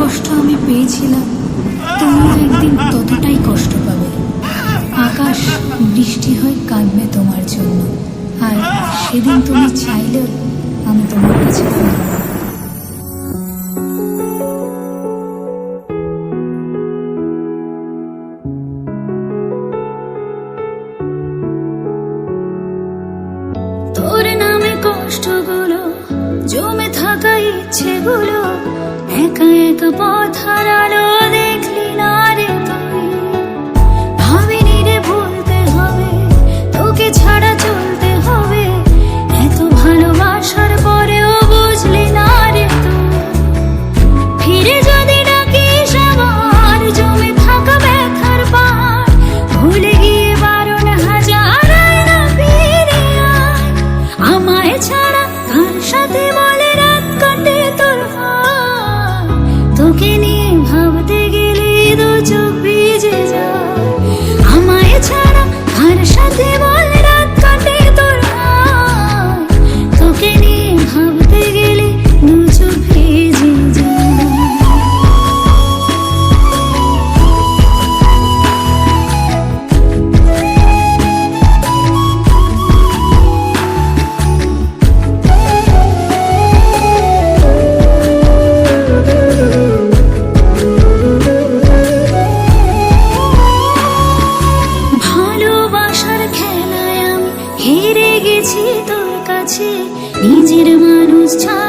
কষ্ট আমি পেয়েছিলাম তুমিও একদিন ততটাই কষ্ট পাবে। আকাশ, বৃষ্টি হয় কাঁদবে তোমার জন্য, আর সেদিন তুমি চাইলেও আমি তোমার কাছে ধারা কাছে নিজের মানুষ ছাড়া